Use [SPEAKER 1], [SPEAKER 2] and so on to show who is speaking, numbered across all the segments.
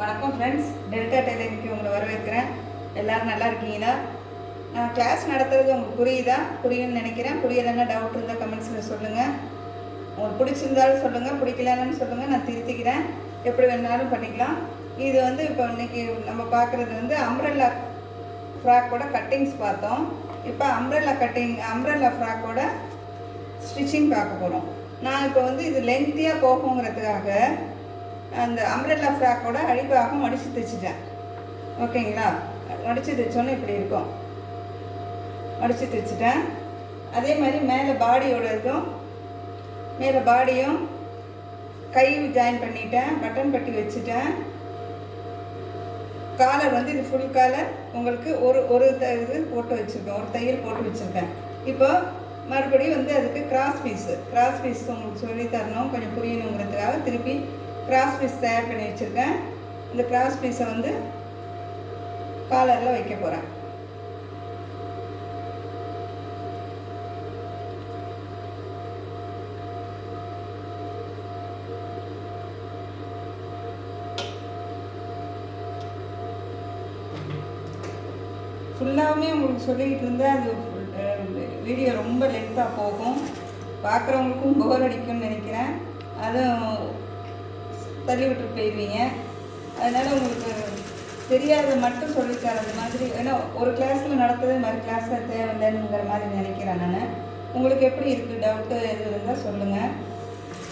[SPEAKER 1] வணக்கம் friends delta டெய்லரிங்க்கு உங்களை வரவேற்கிறேன். எல்லாரும் நல்லா இருக்கீங்களா? நான் கிளாஸ் நடத்துறது உங்களுக்கு புரியுதா? புரியும்னு நினைக்கிறேன். புரியலைன்னா டவுட் இருந்தால் கமெண்ட்ஸில் சொல்லுங்கள் உங்களுக்கு பிடிச்சிருந்தாலும் சொல்லுங்கள் பிடிக்கலன்னு சொல்லுங்கள் நான் திருத்திக்கிறேன். எப்படி வேணாலும் பண்ணிக்கலாம். இது வந்து இப்போ இன்னைக்கு நம்ம பார்க்குறது வந்து அம்ரல்லா ஃப்ராக்கோட கட்டிங்ஸ் பார்த்தோம். இப்போ அம்ரல்லா கட்டிங் அம்ரல்லா ஃப்ராக்கோட ஸ்டிச்சிங் பார்க்க போகிறோம் நான் இப்போ வந்து இது லென்த்தியாக போகுங்கிறதுக்காக அந்த அம்ரல்லா ஃப்ராக்கோட அழிவாக மடித்து தைச்சிட்டேன். ஓகேங்களா? மடித்து தைச்சோன்னே இப்படி இருக்கும். மடித்து தைச்சிட்டேன். அதே மாதிரி மேலே பாடியோட இதுவும் மேலே பாடியும் கை ஜாயின் பண்ணிட்டேன் பட்டன் பட்டி வச்சுட்டேன். காலர் வந்து இது ஃபுல் காலர் உங்களுக்கு ஒரு ஒரு த இது போட்டு வச்சுருக்கேன் ஒரு தையல் போட்டு வச்சுருக்கேன். இப்போ மறுபடியும் வந்து அதுக்கு கிராஸ் பீஸு கிராஸ் பீஸ் உங்களுக்கு சொல்லி தரணும் கொஞ்சம் புரியணுங்கிறதுக்காக திருப்பி கிராஸ் பீஸ் தயார் பண்ணி வச்சுருக்கேன். இந்த கிராஸ் பீஸை வந்து காலரில் வைக்க போகிறேன் ஃபுல்லாகவுமே உங்களுக்கு சொல்லிக்கிட்டு இருந்தால் அது வீடியோ ரொம்ப லென்த்தாக போகும். பார்க்குறவங்களுக்கும் போர் அடிக்கும்னு நினைக்கிறேன். அதுவும் தள்ளி விட்டு போயிடுவீங்க அதனால் உங்களுக்கு தெரியாத மட்டும் சொல்லித்தரது மாதிரி. ஏன்னா ஒரு கிளாஸில் நடத்துறது மாதிரி கிளாஸில் தேவையில்லைங்கிற மாதிரி நினைக்கிறேன் நான். உங்களுக்கு எப்படி இருக்குது டவுட்டு எது இருந்தால் சொல்லுங்கள்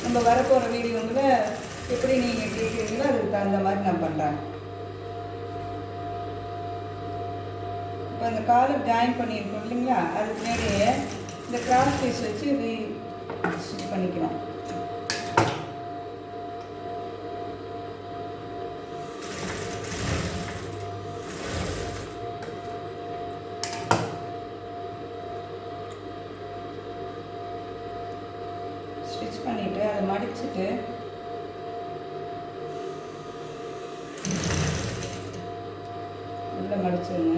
[SPEAKER 1] நம்ம வரப்போகிற வீடியோவில் எப்படி நீங்கள் கேட்குறீங்களோ அதுக்கு தகுந்த மாதிரி நான் பண்ணுறேன் இப்போ அந்த காலு ஜாயின் பண்ணியிருக்கோம் இல்லைங்களா? அதுக்கு மேலேயே இந்த கிராஸ் பீஸ் வச்சு ரீ ஸ்டிச் பண்ணிக்கலாம். ஸ்டிச் பண்ணிவிட்டு அதை மடிச்சுட்டு உள்ளே மடிச்சிருங்க.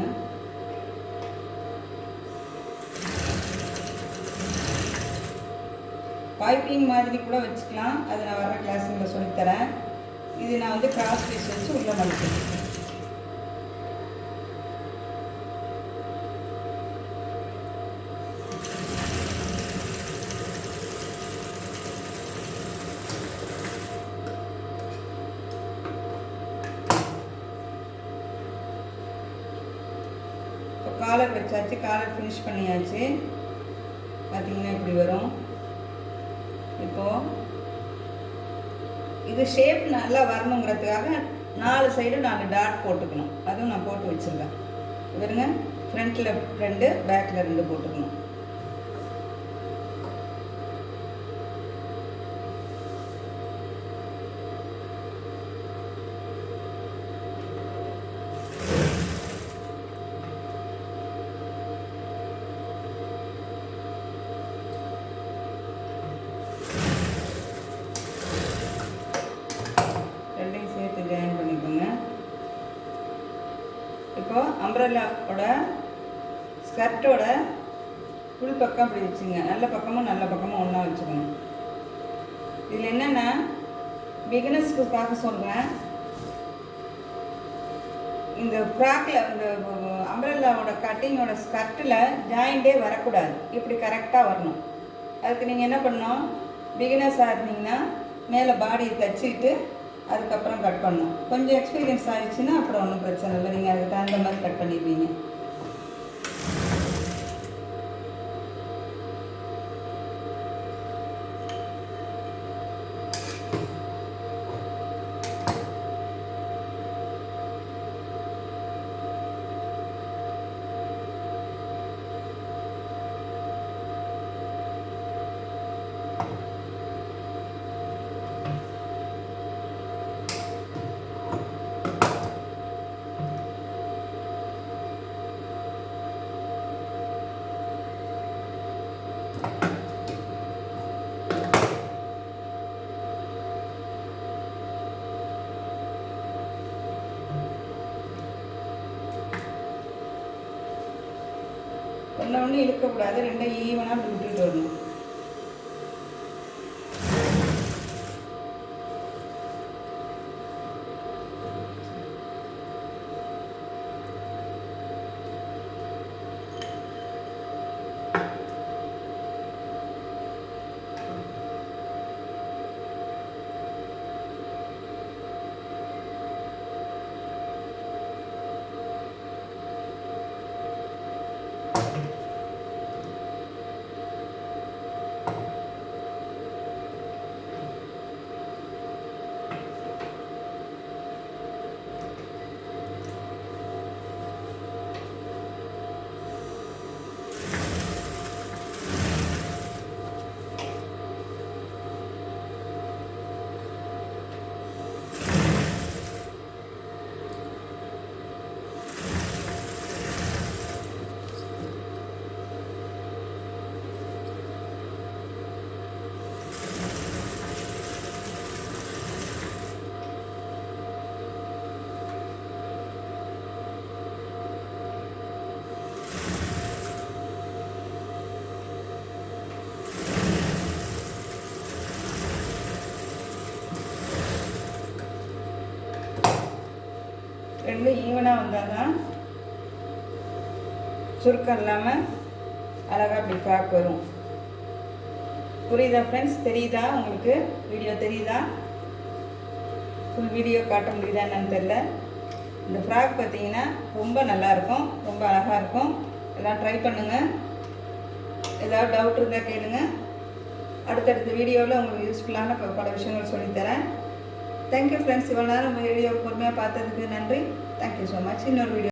[SPEAKER 1] பைப்பிங் மாதிரி கூட வச்சுக்கலாம். அது நான் வர கிளாஸுங்களை சொல்லித்தரேன். இது நான் வந்து கிராஸ் பீஸ் வச்சு உள்ளே மடிச்சிருக்கேன் இப்போ காலர் வச்சாச்சு காலர் ஃபினிஷ் பண்ணியாச்சு. பார்த்தீங்கன்னா இப்படி வரும். இப்போது இது ஷேப் நல்லா வரணுங்கிறதுக்காக நாலு சைடும் நாலு டாட் போட்டுக்கணும். அதுவும் நான் போட்டு வச்சுருக்கேன். பாருங்க ஃப்ரண்ட்டில் ரெண்டு பேக்கில் ரெண்டு போட்டுக்கணும். இப்போ அம்ப்ரல்லாவோட ஸ்கர்ட்டோட உள் பக்கம் அப்படி வச்சுங்க. நல்ல பக்கமும் நல்ல பக்கமும் ஒன்றா வச்சுக்கணும். இதில் என்னென்னா பிகினர்ஸ்க்கு பார்க்க சொல்கிறேன் இந்த ஃப்ராக்கில் இந்த அம்ப்ரல்லாவோட கட்டிங்கோட ஸ்கர்ட்டில் ஜாயிண்டே வரக்கூடாது. இப்படி கரெக்டாக வரணும். அதுக்கு நீங்கள் என்ன பண்ணணும்? பிகினர்ஸாக இருந்தீங்கன்னா மேலே பாடியை தச்சுக்கிட்டு அதுக்கப்புறம் கட் பண்ணணும். கொஞ்சம் எக்ஸ்பீரியன்ஸ் ஆயிடுச்சுன்னா அப்புறம் ஒன்றும் பிரச்சனை இல்லை. நீங்கள் அதுக்கு தகுந்த மாதிரி கட் பண்ணிடுவீங்க. ஒன்று ஒன்று இழுக்கக்கூடாது ரெண்டும் ஈவனாக விட்டுட்டு வரணும். ஈவனாக வந்தால் தான் சுருக்கம் இல்லாமல் அழகாக அப்படி ஃப்ராக் வரும். புரியுதா ஃப்ரெண்ட்ஸ் தெரியுதா? உங்களுக்கு வீடியோ தெரியுதா? ஃபுல் வீடியோ காட்ட முடியுதா என்னன்னு தெரில இந்த ஃப்ராக் பார்த்தீங்கன்னா ரொம்ப நல்லாயிருக்கும் ரொம்ப அழகாக இருக்கும். எல்லாம் ட்ரை பண்ணுங்கள் ஏதாவது டவுட் இருந்தால் கேளுங்கள் அடுத்தடுத்த வீடியோவில் உங்களுக்கு யூஸ்ஃபுல்லான பல விஷயங்கள் சொல்லித்தரேன். தேங்க்யூ ஃப்ரெண்ட்ஸ் இவ்வளோ நேரம் வீடியோ பொறுமையாக பார்த்ததுக்கு நன்றி. தேங்க்யூ ஸோ மச் இன்னொரு வீடியோ